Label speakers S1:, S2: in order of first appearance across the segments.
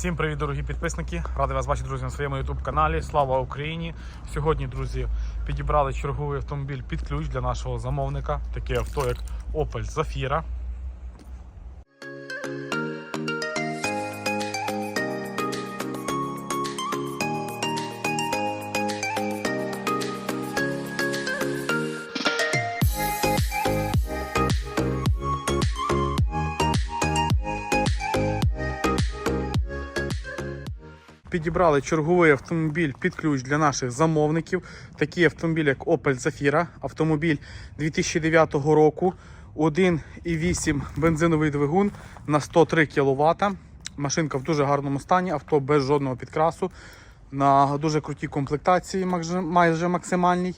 S1: Всім привіт, дорогі підписники! Радий вас бачити, друзі, на своєму YouTube каналі. Слава Україні! Сьогодні, друзі, підібрали черговий автомобіль під ключ для нашого замовника. Таке авто, як Opel Zafira. Підібрали черговий автомобіль під ключ для наших замовників. Такий автомобіль, як Opel Zafira, автомобіль 2009 року, 1,8 бензиновий двигун на 103 кВт. Машинка в дуже гарному стані, авто без жодного підкрасу, на дуже крутій комплектації, майже- максимальній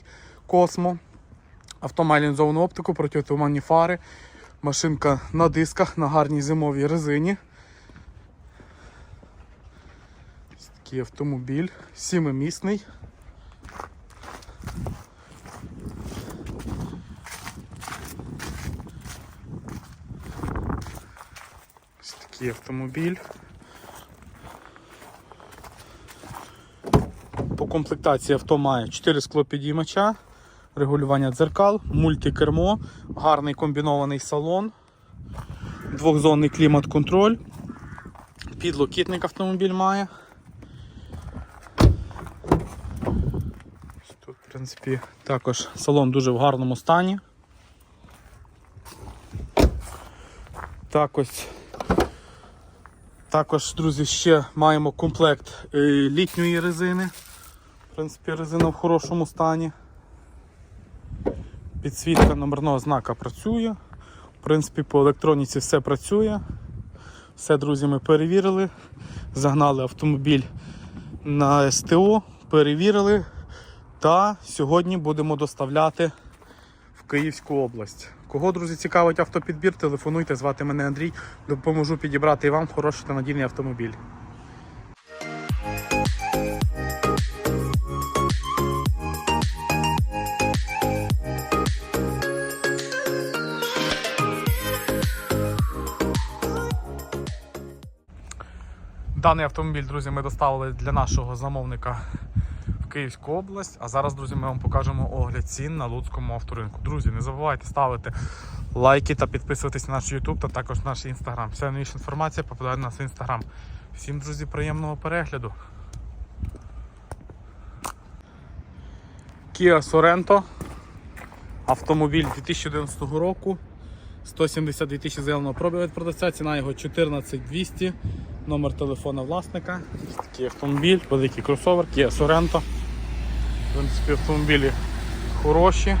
S1: Космо. Авто має лінзовану оптику, протитуманні фари. Машинка на дисках, на гарній зимовій резині. Такий автомобіль, сімимісний. Ось такий автомобіль. По комплектації авто має 4 склопідіймача, регулювання дзеркал, мультикермо, гарний комбінований салон, двохзонний клімат-контроль, підлокітник автомобіль має. Тут, в принципі, також салон дуже в гарному стані. Так ось. Також, друзі, ще маємо комплект е, літньої резини. В принципі, резина в хорошому стані. Підсвітка номерного знака працює. В принципі, по електроніці все працює. Все, друзі, ми перевірили. Загнали автомобіль на СТО, перевірили. Та сьогодні будемо доставляти в Київську область. Кого, друзі, цікавить автопідбір, телефонуйте, звати мене Андрій. Допоможу підібрати і вам хороший та надійний автомобіль. Даний автомобіль, друзі, ми доставили для нашого замовника Київську область. А зараз, друзі, ми вам покажемо огляд цін на Луцькому авторинку. Друзі, не забувайте ставити лайки та підписуватись на наш YouTube та також наш Instagram. Вся новіша інформація попадає на наш Instagram. Всім, друзі, приємного перегляду. Kia Sorento. Автомобіль 2011 року. 172 тисячі зеленого пробігу від продавця, ціна його 14200, номер телефона власника. Такий автомобіль, великий кросовер, Kia Sorento. В принципі, автомобілі хороші.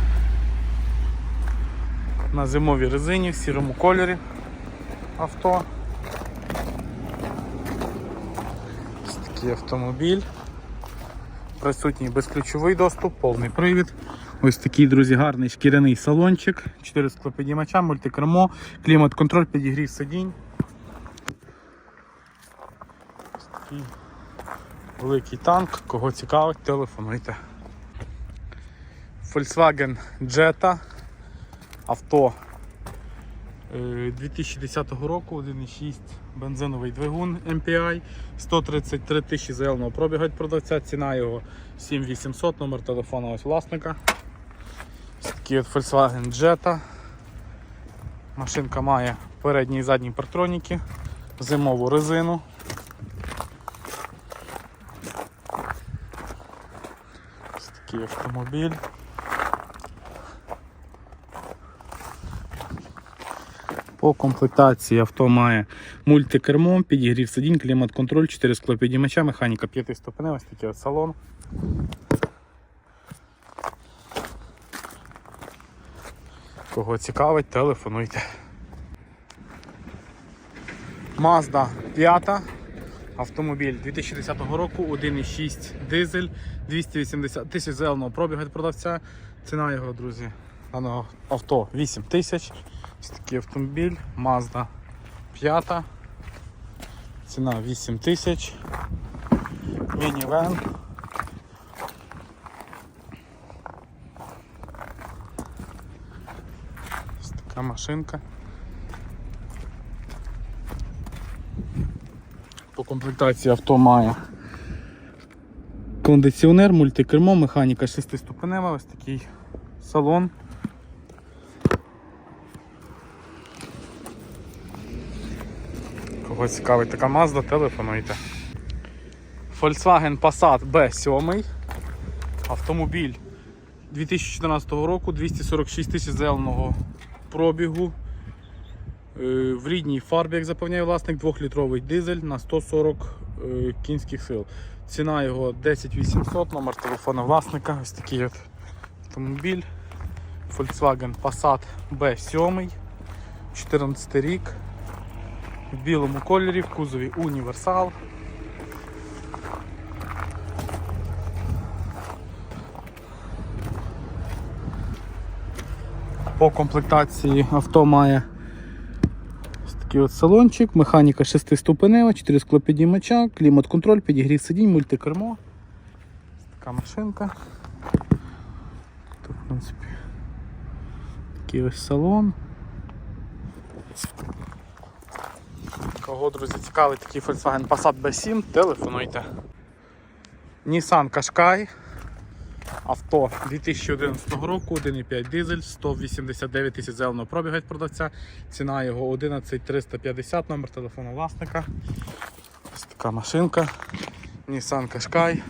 S1: На зимовій резині, в сірому кольорі авто. Ось такий автомобіль. Присутній безключовий доступ, повний привід. Ось такий, друзі, гарний шкіряний салончик, 4 склопідіймача, мультикермо, клімат-контроль, підігрів сидінь. Ось такий великий танк. Кого цікавить, телефонуйте. Volkswagen Jetta. Авто е, 2010 року, 1,6 бензиновий двигун MPI, 133 тисячі заявленого пробігу від продавця, ціна його 7800, номер телефона ось власника. Такий от Volkswagen Jetta. Машинка має передні і задні партроніки, зимову резину. Ось такий автомобіль. По комплектації авто має мультикермо, підігрів сидінь, клімат-контроль, 4 склопідіймача, механіка 5 ступеней, ось салон. Кого цікавить, телефонуйте. Mazda 5. Автомобіль 2010 року, 1,6 дизель, 280 тисяч зеленого пробігу від продавця. Ціна його, друзі, авто 8 тисяч. Ось такий автомобіль, Mazda 5. Ціна 8 тисяч. Мінівен. Ось така машинка. По комплектації авто має кондиціонер, мультикермо, механіка 6-ступенева, ось такий салон. Кого цікавить така Mazda, телефонуйте. Volkswagen Passat B7. Автомобіль 2014 року, 246 тисяч заявленого пробігу. Е, В рідній фарбі, як запевняє власник, 2-літровий дизель на 140 е, кінських сил. Ціна його 10 800, номер телефона власника. Ось такий от автомобіль. Volkswagen Passat B7, 14 рік. В білому кольорі, в кузові універсал. По комплектації авто має ось такий от салончик, механіка 6-ступенева, 4 склопідіймача, клімат-контроль, підігрів сидінь, мультикермо. Ось така машинка. Тут, в принципі, такий ось салон. Кого, друзі, цікавий такий Volkswagen Passat B7, телефонуйте. Nissan Qashqai. Авто 2011 року, 1,5 дизель, 189 тисяч зеленого пробігу від продавця. Ціна його 11350, номер телефону власника. Ось така машинка. Nissan Qashqai.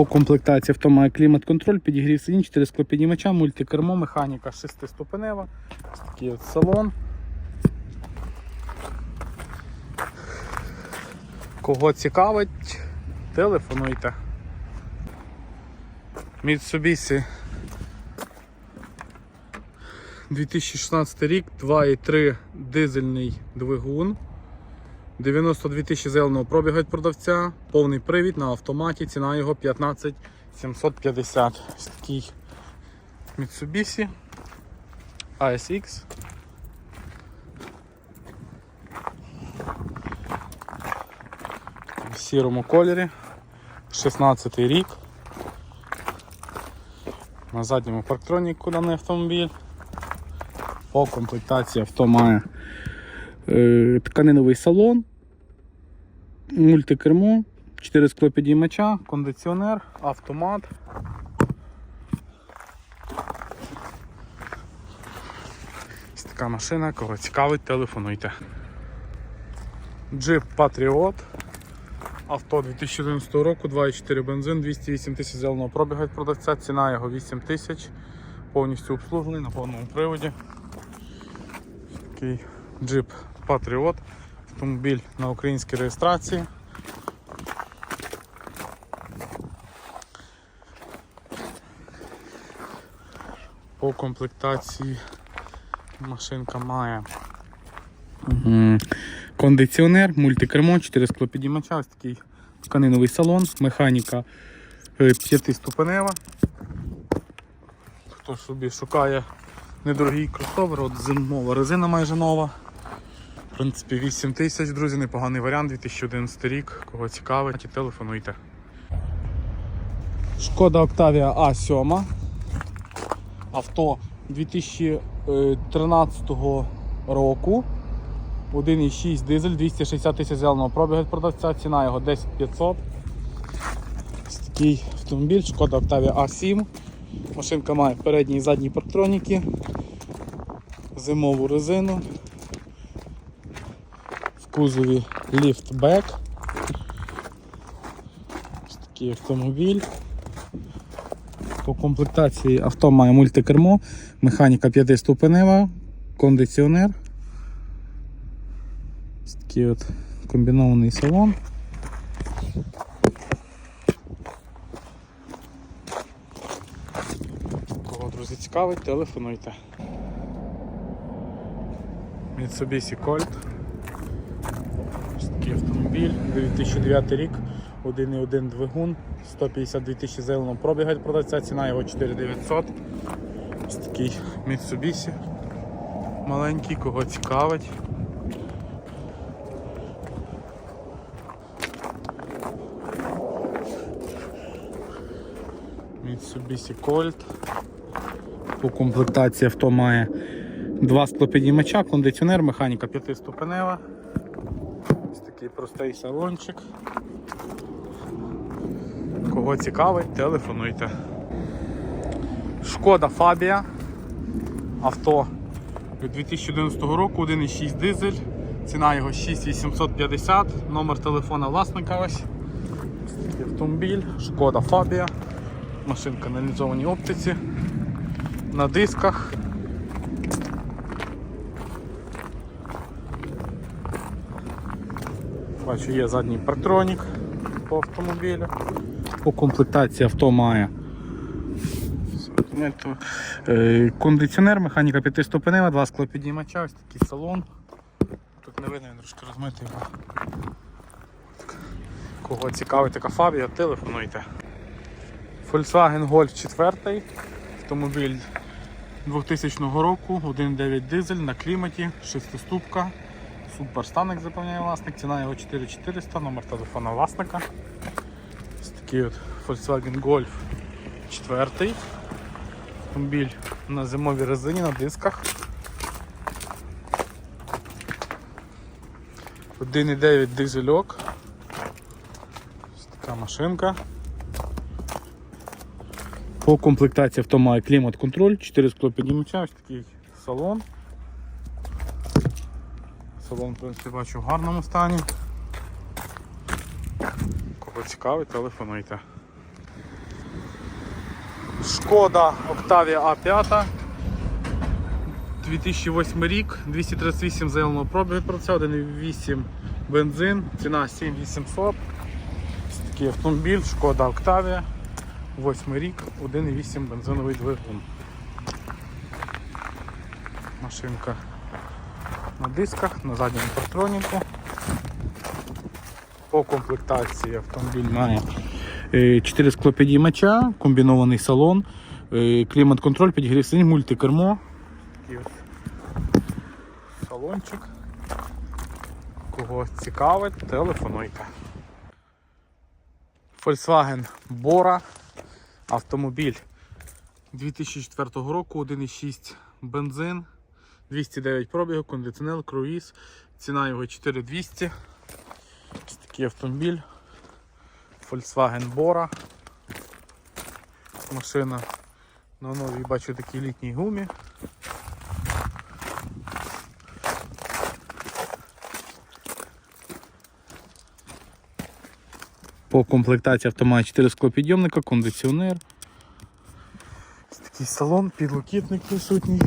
S1: По комплектації авто має клімат-контроль, підігрів сидінь, 4 склопіднімача, мультикермо, механіка 6-ступенева. Ось такий от салон. Кого цікавить, телефонуйте. Mitsubishi 2016 рік, 2,3 дизельний двигун. 92 тисячі зеленого пробігу від продавця, повний привід на автоматі, ціна його 15 750. Ось такий Mitsubishi ASX. В сірому кольорі. 16 рік. На задньому парктроніку даний автомобіль. По комплектації авто має е, тканиновий салон, мультикермо, 4 склопідіймача, кондиціонер, автомат. Ось така машина, кого цікавить, телефонуйте. Jeep Patriot. Авто 2011 року, 2,4 бензин, 208 тисяч зеленого пробігу від продавця, ціна його 8 тисяч, повністю обслужений на повному приводі. Такий Jeep Patriot. Автомобіль на українській реєстрації. По комплектації машинка має кондиціонер, мультикермо, 4 склопідіймача, ось такий тканиновий салон, механіка 5-ступенева. Хто собі шукає недорогий кросовер, от зимова резина майже нова. Принципі, 8 тисяч, друзі, непоганий варіант, 2011 рік. Кого цікавить, телефонуйте. Шкода Octavia A7. Авто 2013 року. 1,6 дизель, 260 тисяч зеленого пробігу продавця, ціна його 10 500. Ось такий автомобіль, шкода Octavia A7. Машинка має передні і задні парктроніки, зимову резину, кузові ліфтбек. Ось такий автомобіль. По комплектації авто має мультикермо, механіка 5-ступенева, кондиціонер. Ось такий от комбінований салон. Кого, друзі, цікавить, телефонуйте. Mitsubishi Colt автомобіль, 2009 рік, 1,1 двигун, 152 тисячі зеленого пробігать від продавця, ціна його 4900. Ось такий Mitsubishi. Маленький, кого цікавить. Mitsubishi Colt. По комплектації авто має два склопіднімача, кондиціонер, механіка 5-ступенева такий простий салончик. Кого цікавить, телефонуйте. Шкода Фабія. Авто від 2011 року, 1,6 дизель. Ціна його 6850, номер телефона власника ось. Автомобіль, шкода Фабія. Машинка на лінзованій оптиці. На дисках. Бачу, є задній партронік по автомобілю. По комплектації авто має Е, кондиціонер, механіка п'ятиступенева, два склопідіймача, ось такий салон. Тут не видно, він трошки розмитий. Кого цікавить така фабія, телефонуйте. Volkswagen Golf 4, автомобіль 2000 року, 1.9 дизель на кліматі, 6-ступка. Супер стан, як запевняє власник, ціна його 4400, номер телефона власника. Ось такий от Volkswagen Golf 4. Автомобіль на зимовій резині на дисках. 1,9 дизельок. Ось така машинка. По комплектації авто має клімат-контроль, 4 склопідіймача, ось такий салон. Салон, в принципі, бачу в гарному стані. Кого цікавить, телефонуйте. Шкода Octavia A5. 2008 рік, 238 зеленого пробігу процесу, 1,8 бензин, ціна 7800. Ось такий автомобіль, шкода Octavia. 8 рік, 1,8 бензиновий двигун. Машинка дисках, на задньому партроніку. По комплектації автомобіль має 4 склопідіймача, комбінований салон, е, клімат-контроль, підігрів сидінь, мультикермо. Такий от салончик. Кого цікавить, телефонуйте. Volkswagen Bora. Автомобіль 2004 року, 1,6 бензин, 209 пробігу, кондиціонер, круїз. Ціна його 4200. Ось такий автомобіль. Volkswagen Bora. Машина на новій бачу такій літній гумі. По комплектації автомат 4 склопідйомника, кондиціонер. Ось такий салон, підлокітник присутній.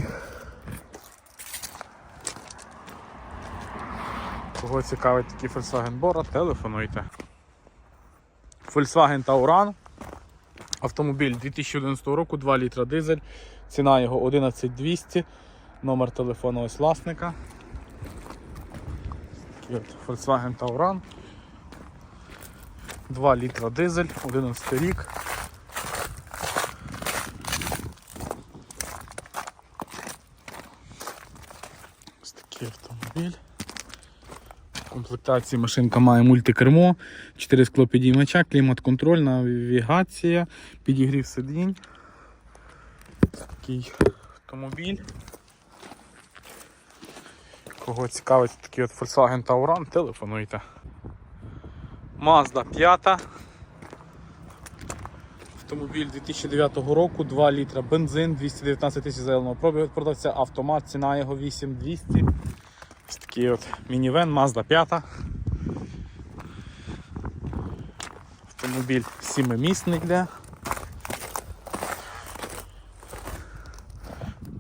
S1: Кого цікавить такий Volkswagen Bora, телефонуйте. Volkswagen Tauran. Автомобіль 2011 року, 2 літра дизель. Ціна його 11200. Номер телефону ось власника. Такий от Volkswagen Tauran. 2 літра дизель, 11 рік. Ось такий автомобіль. Комплектації машинка має мультикермо, 4 склопідіймача, клімат-контроль, навігація, підігрів сидінь. Такий автомобіль. Кого цікавить такий от Volkswagen Tauran, телефонуйте. Mazda 5. Автомобіль 2009 року, 2 літра бензин, 219 тисяч зеленого пробігу продавця, автомат, ціна його 8200. Ось такий от мінівен Mazda 5. Автомобіль 7-місний йде.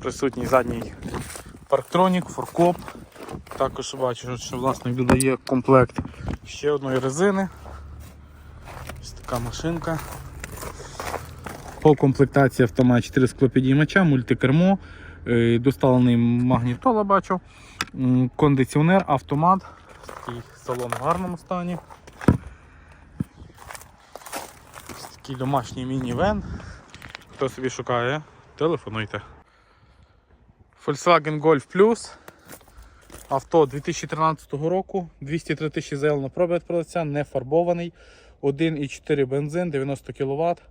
S1: Присутній задній парктронік, форкоп. Також бачу, що власник додає комплект ще одної резини. Ось така машинка. По комплектації автомат 4 склопідіймача, мультикермо, е, доставлений магнітола бачу, кондиціонер, автомат, такий салон в гарному стані. Такий домашній міні-вен. Хто собі шукає, телефонуйте. Volkswagen Golf Plus. Авто 2013 року, 203 тисячі заявлено пробіг продавця, не фарбований. 1,4 бензин, 90 кВт.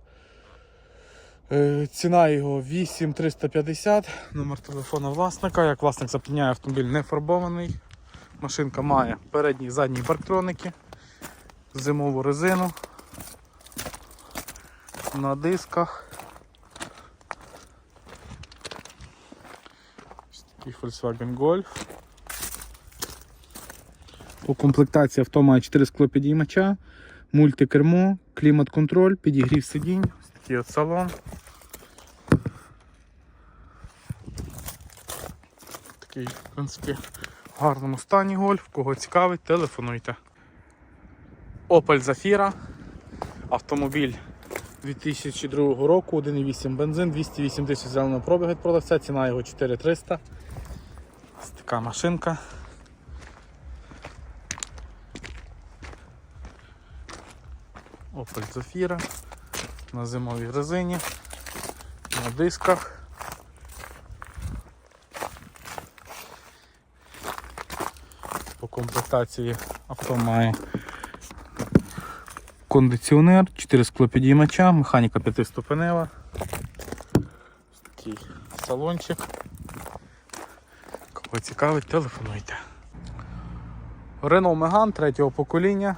S1: Е, Ціна його 8350, номер телефона власника. Як власник запевняє, автомобіль не фарбований. Машинка має передні і задні парктроники, зимову резину на дисках. Ось такий Volkswagen Golf. По комплектації авто має 4 склопідіймача, мультикермо, клімат-контроль, підігрів сидінь, такий от салон. Такий, в принципі, в гарному стані гольф. Кого цікавить, телефонуйте. Opel Zafira. Автомобіль 2002 року, 1,8 бензин, 208 тисяч зеленого пробігу від продавця, ціна його 4300. Ось така машинка. Opel Zafira на зимовій резині, на дисках. По комплектації авто має кондиціонер, 4 склопідіймача, механіка 5-ступенева. Такий салончик. Кого цікавить, телефонуйте. Renault Megane третього покоління.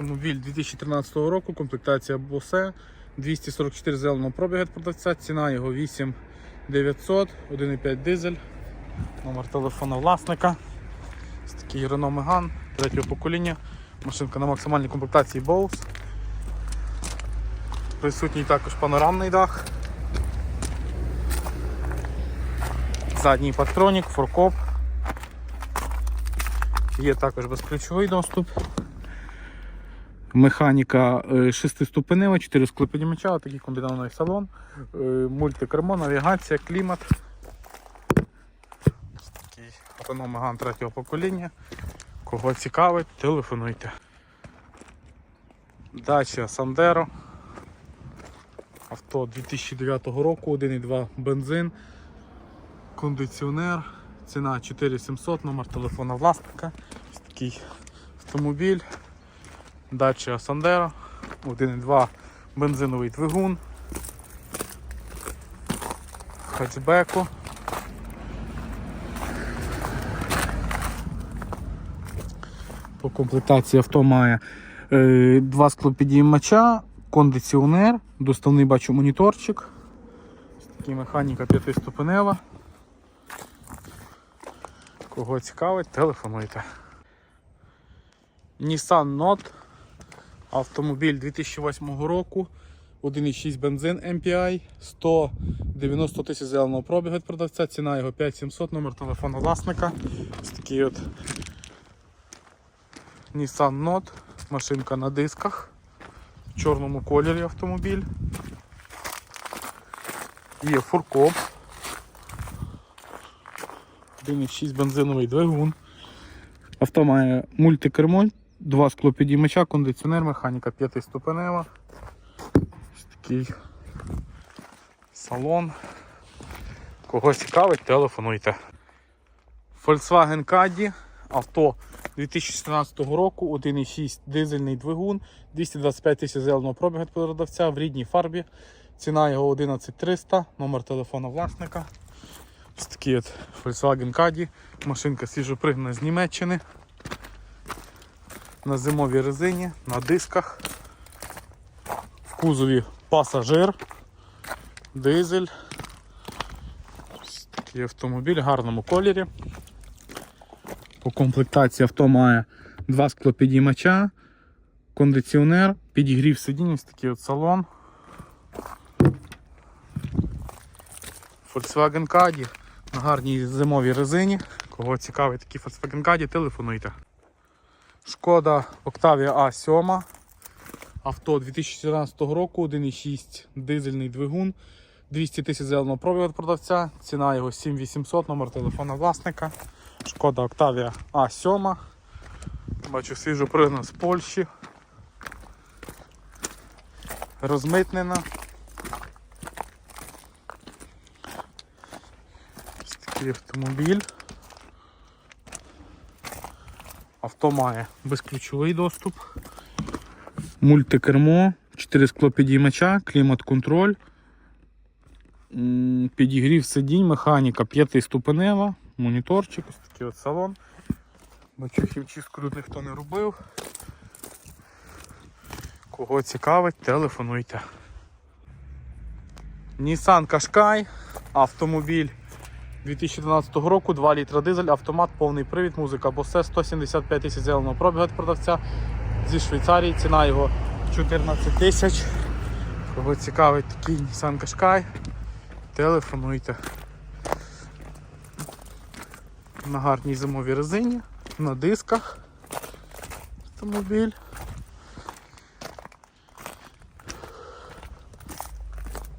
S1: Автомобіль 2013 року, комплектація Bose, 244 зеленого пробігу від продавця, ціна його 8900, 1,5 дизель, номер телефона власника. Ось такий Renault Megane третього покоління. Машинка на максимальній комплектації Bose. Присутній також панорамний дах. Задній патронік, форкоп. Є також безключовий доступ. Механіка 6-ступенева, 4 склопідімача, такий комбінований салон, е, мультикермо, навігація, клімат. Такий Renault Megane третього покоління. Кого цікавить, телефонуйте. Дача Сандеро. Авто 2009 року, 1,2 бензин, кондиціонер, ціна 4700, номер телефона власника. Ось такий автомобіль. Дача Сандеро, 1,2 бензиновий двигун. Хетчбеку. По комплектації авто має е, два склопідіймача, кондиціонер, доставний бачу моніторчик. Такий механіка 5-ступенева. Кого цікавить, телефонуйте. Nissan Note. Автомобіль 2008 року. 1,6 бензин MPI, 190 тисяч зеленого пробігу від продавця, ціна його 5700, номер телефону власника. Ось такий от Nissan Note, машинка на дисках, в чорному кольорі автомобіль. Є фуркоп. 1,6 бензиновий двигун. Авто має мультикермо, два склопідіймача, кондиціонер, механіка 5-ступенева. Ось такий салон. Кого цікавить, телефонуйте. Volkswagen Caddy, авто 2014 року, 1,6 дизельний двигун, 225 тисяч зеленого пробігу від продавця в рідній фарбі. Ціна його 11300, номер телефона власника. Ось такий от Volkswagen Caddy, машинка свіжопригнана з Німеччини. На зимовій резині, на дисках. В кузові пасажир, дизель. Ось такий автомобіль в гарному кольорі. По комплектації авто має два склопідіймача, кондиціонер, підігрів сидінь, ось такий от салон. Volkswagen Caddy на гарній зимовій резині. Кого цікавить такий Volkswagen Caddy, телефонуйте. Шкода Octavia A7. Авто 2014 року, 1,6 дизельний двигун, 200 тисяч зеленого пробігу від продавця, ціна його 7800, номер телефона власника. Шкода Octavia A7. Бачу, свіжо пригнана з Польщі. Розмитнена. Ось такий автомобіль. Авто має безключовий доступ, мультикермо, 4 склопідіймача, клімат-контроль, підігрів сидінь, механіка п'ятиступенева, моніторчик, ось такий от салон. Бачу, хімчистку тут ніхто не робив. Кого цікавить, телефонуйте. Nissan Qashqai, автомобіль 2012 року, 2 літра дизель, автомат, повний привід, музика Bose, 175 тисяч зеленого пробігу від продавця зі Швейцарії. Ціна його 14 тисяч. Кого цікавить такий Nissan Qashqai, телефонуйте. На гарній зимовій резині, на дисках автомобіль.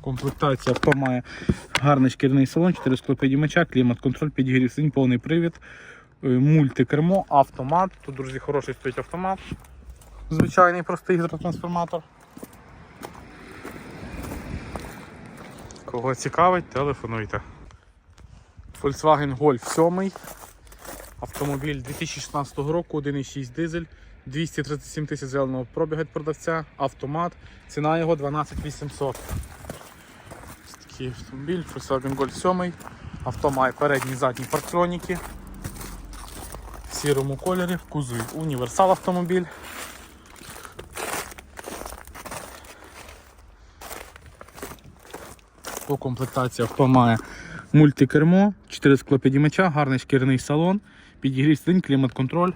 S1: Комплектація авто має гарний шкірний салон, 4 склопідімача, клімат-контроль, підігрів сидінь, повний привід, е, мультикермо, автомат. Тут, друзі, хороший стоїть автомат. Звичайний простий гідротрансформатор. Кого цікавить, телефонуйте. Volkswagen Golf 7. Автомобіль 2016 року, 1,6 дизель, 237 тисяч зеленого пробігу від продавця, автомат, ціна його 12 800. Ось такий автомобіль, Volkswagen Golf 7. Авто має передні і задні парктроніки. В сірому кольорі, в кузові універсал автомобіль. По комплектації авто має мультикермо, 4 склопідімача, гарний шкіряний салон, підігрів сидінь, клімат-контроль,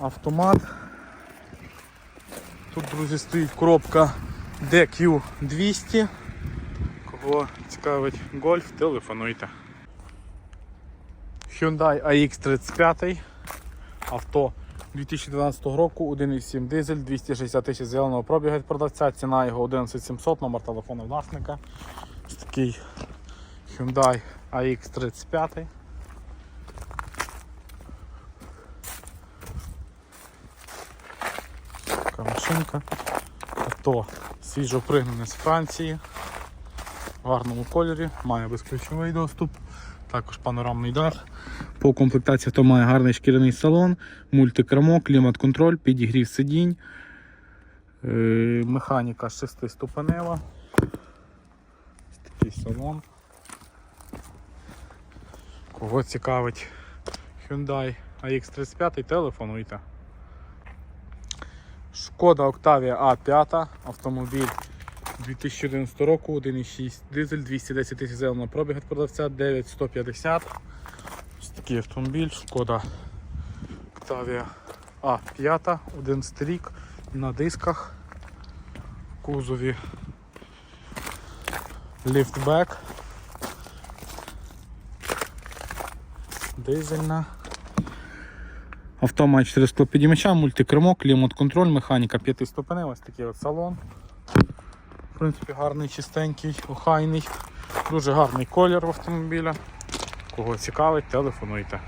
S1: автомат. Тут, друзі, стоїть коробка DQ200. Кого цікавить гольф, телефонуйте. Hyundai AX35. Авто 2012 року, 1,7 дизель, 260 тисяч зеленого пробігу від продавця, ціна його 11700, номер телефону власника. Ось такий Hyundai AX35. Така машинка. Авто свіжо пригнане з Франції. В гарному кольорі, має безключовий доступ, також панорамний дах. По комплектації авто має гарний шкіряний салон, мультикермо, клімат-контроль, підігрів сидінь, е, механіка шестиступенева. Ось такий салон. Кого цікавить Hyundai AX35, телефонуйте. Шкода Octavia A5, автомобіль 2011 року, 1,6 дизель, 210 тисяч зеленого пробігу від продавця, 9150. Ось такий автомобіль, шкода Octavia A5, 11 рік, на дисках, в кузові ліфтбек, дизельна. Авто має 4 склопідімача, мультикермо, клімат-контроль, механіка 5 ступеней, ось такий от салон. Принципі, гарний, чистенький, охайний, дуже гарний колір в автомобіля. Кого цікавить, телефонуйте.